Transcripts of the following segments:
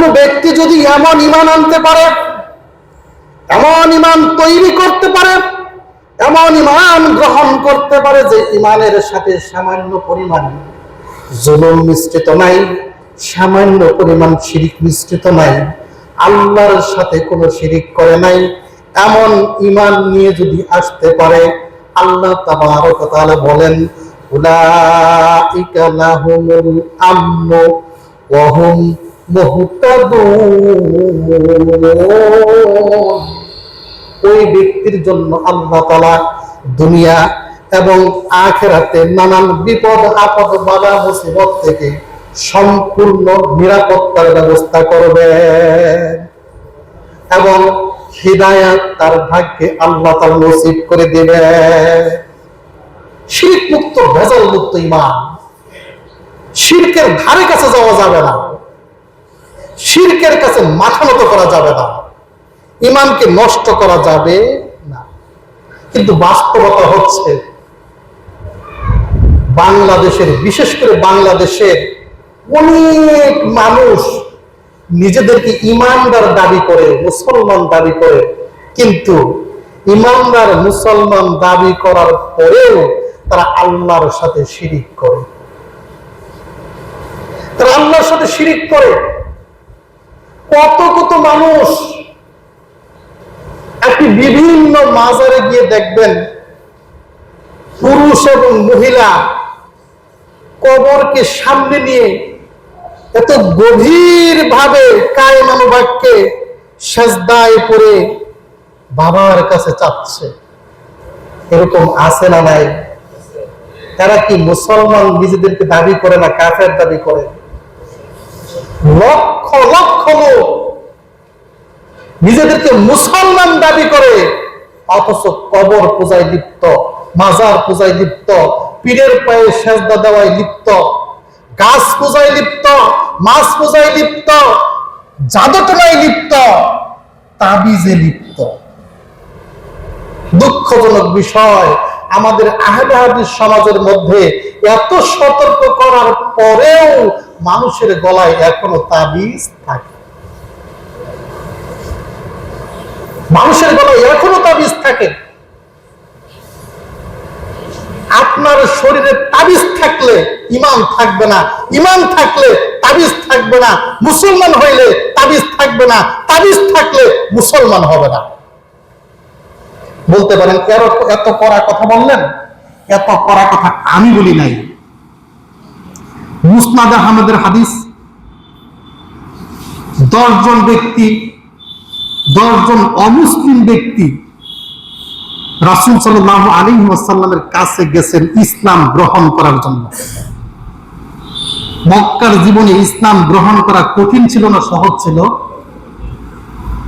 কোন ব্যক্তি যদি এমন ইমান আনতে পারে, এমন ইমান তৈরি করতে পারে, এমন ইমান গ্রহণ করতে পারে যে ইমানের সাথে সামান্য পরিমাণ জুলুম মিশ্রিত নাই, সামান্য পরিমাণ শিরিক মিশ্রিত নাই, আল্লাহর সাথে কোনো শিরিক করে নাই, এমন ইমান নিয়ে যদি আসতে পারে, আল্লাহ তাবারক ওয়া তাআলা বলেন, উলাইকা লাহুমুল আমনু ওয়া হুম ওই ব্যক্তির জন্য আল্লাহ তালা দুনিয়া এবং আখেরাতে নানান বিপদ, আপদ, বাধা, মুসিবত থেকে সম্পূর্ণ নিরাপত্তার ব্যবস্থা করবে এবং হৃদায়াত তার ভাগ্যে আল্লাহ তার নসিব করে দেবে শিরক মুক্ত, ভেজাল মুক্ত ইমান। শিরকের ধারে কাছে যাওয়া যাবে না। শিরকের কাছে মাথা নত করা যাবে না। ইমানকে নষ্ট করা যাবে না। কিন্তু বাস্তবতা হচ্ছে, বাংলাদেশের, বিশেষ করে বাংলাদেশের অনেক মানুষ নিজেদেরকে ইমানদার দাবি করে, মুসলমান দাবি করে, কিন্তু ইমানদার মুসলমান দাবি করার পরেও তারা আল্লাহর সাথে শিরিক করে। তারা আল্লাহর সাথে শিরিক করে। কত কত মানুষ আপনি বিভিন্ন মাজারে গিয়ে দেখবেন পুরুষ এবং মহিলা কবরকে সামনে নিয়ে এত গভীর ভাবে কায় কায়মানুবাক্যে সেজদায় পড়ে বাবার কাছে চাচ্ছে এরকম আছে না নাই? তারা কি মুসলমান নিজেদেরকে দাবি করে না কাফের দাবি করে? লক্ষ লক্ষ লোক নিজেদেরকে মুসলমান দাবি করে, অথচ কবর পূজায় লিপ্ত, মাজার পূজায় লিপ্ত, পীরের পায়ে সেজদা দেওয়ায় লিপ্ত, গাছ পূজায় লিপ্ত, মাছ পূজায় লিপ্ত, জাদুটনায় লিপ্ত, তাবিজে লিপ্ত। দুঃখজনক বিষয়, আমাদের আহলে হাদিস সমাজের মধ্যে এত সতর্ক করার পরেও মানুষের গলায় এখনও তাবিজ থাকে। মানুষের গলায় এখনও তাবিজ থাকে। আপনার শরীরে তাবিজ থাকলে ইমান থাকবে না ইমান থাকলে তাবিজ থাকবে না, মুসলমান হইলে তাবিজ থাকবে না, তাবিজ থাকলে মুসলমান হবে না। বলতে পারেন এত কড়া কথা বললেন? এত কড়া কথা আমি বলি নাই। মুসনাদ আহমেদের হাদিস, দশজন ব্যক্তি, দশজন অমুসলিম ব্যক্তি রাসুল সাল্লাহ আলী ওয়াসাল্লামের কাছে গেছেন ইসলাম গ্রহণ করার জন্য। মক্কার জীবনে ইসলাম গ্রহণ করা কঠিন ছিল না, সহজ ছিল।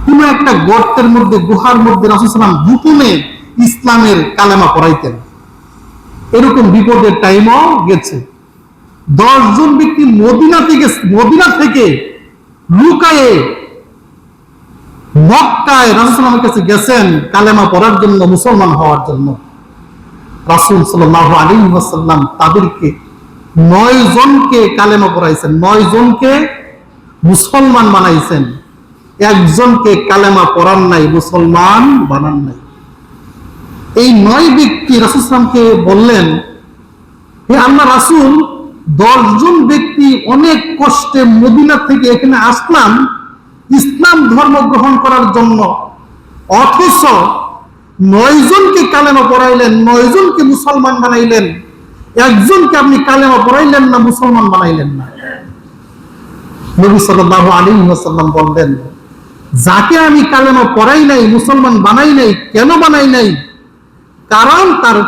কোন একটা গর্তের মধ্যে, গুহার মধ্যে রাসুল সাল্লাম গোপনে ইসলামের কালেমা পড়াইতেন। এরকম বিপদের টাইমও গেছে। দশজন ব্যক্তি মদিনা থেকে মদিনা থেকে লুকায়ে মক্কায় রাসুলের কাছে গেছেন কালেমা পড়ার জন্য, মুসলমান হওয়ার জন্য। রাসুল ওয়াসাল্লাম তাদেরকে নয় জনকে কালেমা পড়াইছেন, নয় জনকে মুসলমান বানাইছেন। একজনকে কালেমা পড়ান নাই, মুসলমান বানান নাই। এই নয় ব্যক্তি রাসুলামকে বললেন, হে আল্লাহ রাসুল দশজন ব্যক্তি অনেক কষ্টে মদিনা থেকে এখানে আসলাম, ইসলাম ধর্ম গ্রহণ করার জন্য। অথচ নয়জনকে কালেমা পড়াইলেন, নয়জনকে মুসলমান বানাইলেন, একজনকে আপনি কালেমা পড়াইলেন না, মুসলমান বানাইলেন না। নবী আলী ওয়াসাল্লাম বললেন, যাকে আমি কালেমা পড়াই নাই, মুসলমান বানাই নাই, কেন বানাই নাই? কারণ তার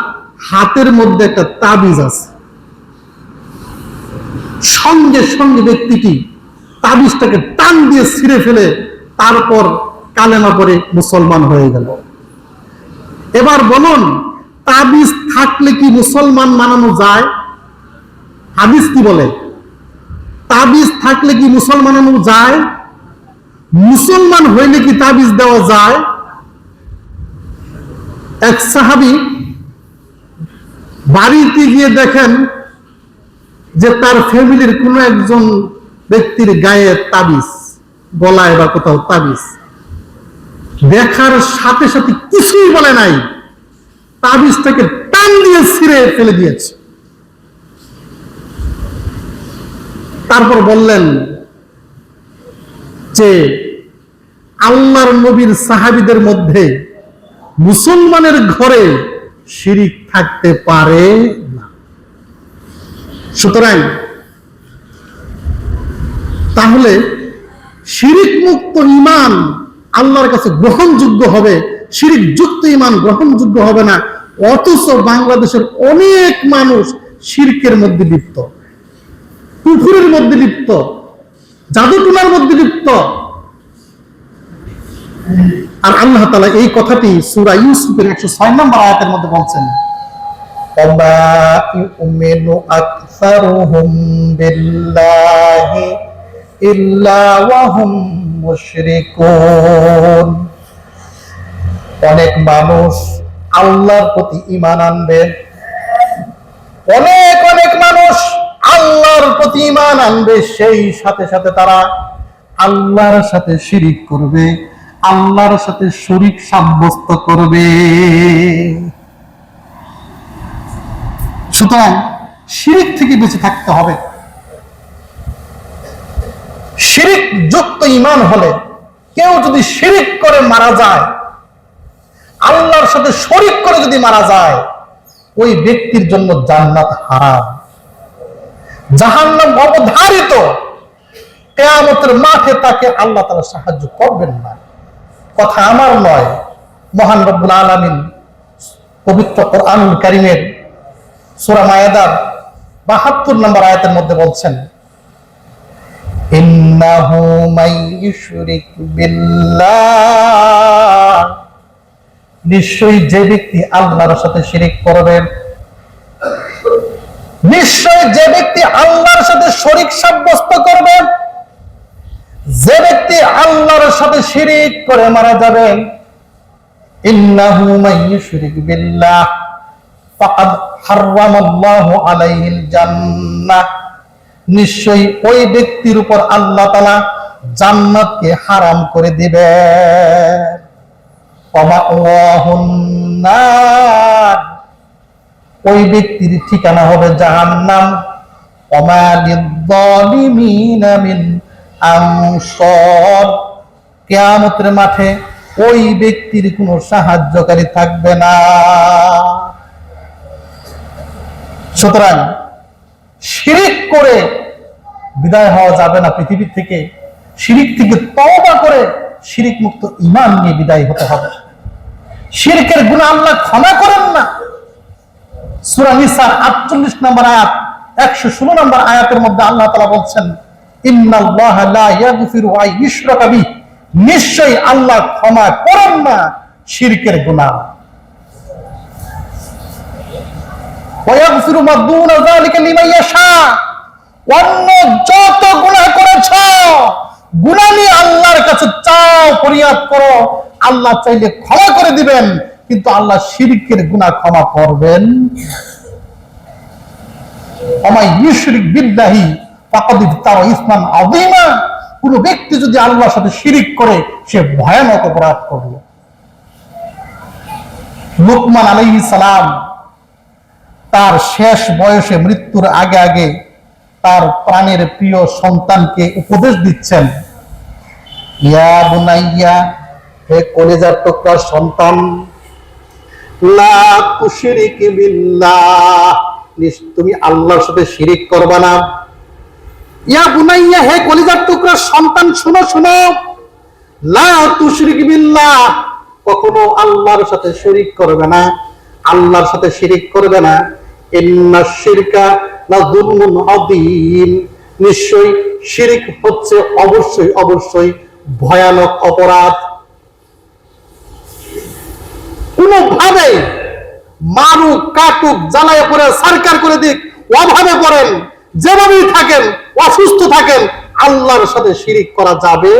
হাতের মধ্যে একটা তাবিজ আছে। সঙ্গে সঙ্গে ব্যক্তিটি তাবিজটাকে টান দিয়ে ছিঁড়ে ফেলে তারপর কালেমা পরে মুসলমান হয়ে গেল। এবার বলুন, তাবিজ থাকলে কি মুসলমান মানানো যায়? হাদিস কি বলে? তাবিজ থাকলে কি মুসলমান মানানো যায়? মুসলমান হইলে কি তাবিজ দেওয়া যায়? এক সাহাবি বাড়িতে গিয়ে দেখেন যে তার ফ্যামিলির কোনো একজন ব্যক্তির গায়ে তাবিজ, গলায় বা কোথাও তাবিজ দেখার সাথে সাথে কিছুই বলে নাই। তাবিজটাকে টান দিয়ে ছিঁড়ে ফেলে দিয়েছে। তারপর বললেন যে, আল্লাহর নবীর সাহাবিদের মধ্যে মুসলমানের ঘরে শিরিক থাকতে পারে সুতরাং তাহলে শিরিক মুক্ত ইমান আল্লাহর কাছে গ্রহণযোগ্য হবে শিরিক যুক্ত ইমান গ্রহণযোগ্য হবে না, অথচ বাংলাদেশের অনেক মানুষ শিরকের মধ্যে লিপ্ত পুকুরের মধ্যে লিপ্ত, জাদুটুনার মধ্যে লিপ্ত। আর আল্লাহ তালা এই কথাটি সুরা ইউসুফের একশো ছয় নম্বর আয়াতের মধ্যে বলছেন أكثرهم بالله إلا وهم মুশরিকুন অনেক মানুষ আল্লাহর প্রতি ঈমান আনবে অনেক অনেক মানুষ আল্লাহর প্রতি ঈমান আনবে সেই সাথে সাথে তারা আল্লাহর সাথে শিরিক করবে আল্লাহর সাথে শরিক সাব্যস্ত করবে সুতরাং শিরিক থেকে বেঁচে থাকতে হবে। শিরিক যুক্ত ইমান হলে কেউ যদি শিরিক করে মারা যায়, আল্লাহর সাথে শরিক করে যদি মারা যায়, ওই ব্যক্তির জন্য জান্নাত হারাম। জাহান্নাম অবধারিত। কেয়ামতের মাঠে তাকে আল্লাহ তালা সাহায্য করবেন না। কথা আমার নয়, মহান রব্বুল আলমিন পবিত্র কোরআনুল কারিমের সূরা মায়াদার বাহাত্তর নম্বর আয়াতের মধ্যে বলছেন নিশ্চয়ই যে ব্যক্তি আল্লাহর সাথে শিরিক করবে নিশ্চয় যে ব্যক্তি আল্লাহর সাথে শরিক সাব্যস্ত করবে, যে ব্যক্তি আল্লাহর সাথে শিরিক করে মারা যাবেন ইন্নাহু মাইয়ুশরিক বিল্লাহ। ফাকাদ হারামাল্লাহু আলাইহিল জান্নাহ। নিশ্চয়ই ওই ব্যক্তির উপর আল্লাহ তাআলা জান্নাতকে হারাম করে দিবে ওই ব্যক্তির ঠিকানা হবে জাহান্নাম। কেয়ামতের মাঠে ওই ব্যক্তির কোনো সাহায্যকারী থাকবে না। সুতরাং শিরিক করে বিদায় হওয়া যাবে না পৃথিবী থেকে। শিরিক থেকে তওবা করে শিরিক মুক্ত ইমান নিয়ে বিদায় হতে হবে। শিরকের গুণা আল্লাহ ক্ষমা করেন না। সূরা নিসা 48 নম্বর আয়াত 116 নম্বর আয়াতের মধ্যে আল্লাহ তাআলা বলছেন নিশ্চয়ই আল্লাহ ক্ষমা করেন না শিরকের গুনাহ। অন্য যত নিয়ে আল্লাহর কাছে চাও, ফরিয়াদ করো। আল্লাহ চাইলে ক্ষমা করে দিবেন, কিন্তু আল্লাহ ক্ষমা করবেন কোন ব্যক্তি যদি আল্লাহর সাথে শিরিক করে, সে ভয়ানক অপরাধ করল লোকমান আলাইহিস সালাম তার শেষ বয়সে মৃত্যুর আগে আগে তার প্রাণের প্রিয় সন্তানকে উপদেশ দিচ্ছেন। ইয়া বুনাইয়া, হে কলেজার টুকরা সন্তান, লা তুশরিক বিল্লাহ তুমি আল্লাহর সাথে শিরিক করবা না। ইয়া বুনাইয়া, হে কলিজার টুকরা সন্তান, শুনো শুনো। লা তুশরিক বিল্লাহ, কখনো আল্লাহর সাথে শিরিক করবে না, আল্লাহর সাথে শিরিক করবে না। ইন্না শিরকা শিরিক হচ্ছে অবশ্যই অবশ্যই ভয়ানক অপরাধ। কোনোভাবে মারুক কাটুক, জ্বালায় পড়ে, সরকার করে দিক, অভাবে পড়েন, যেভাবেই থাকেন, অসুস্থ থাকেন, আল্লাহর সাথে শিরিক করা যাবে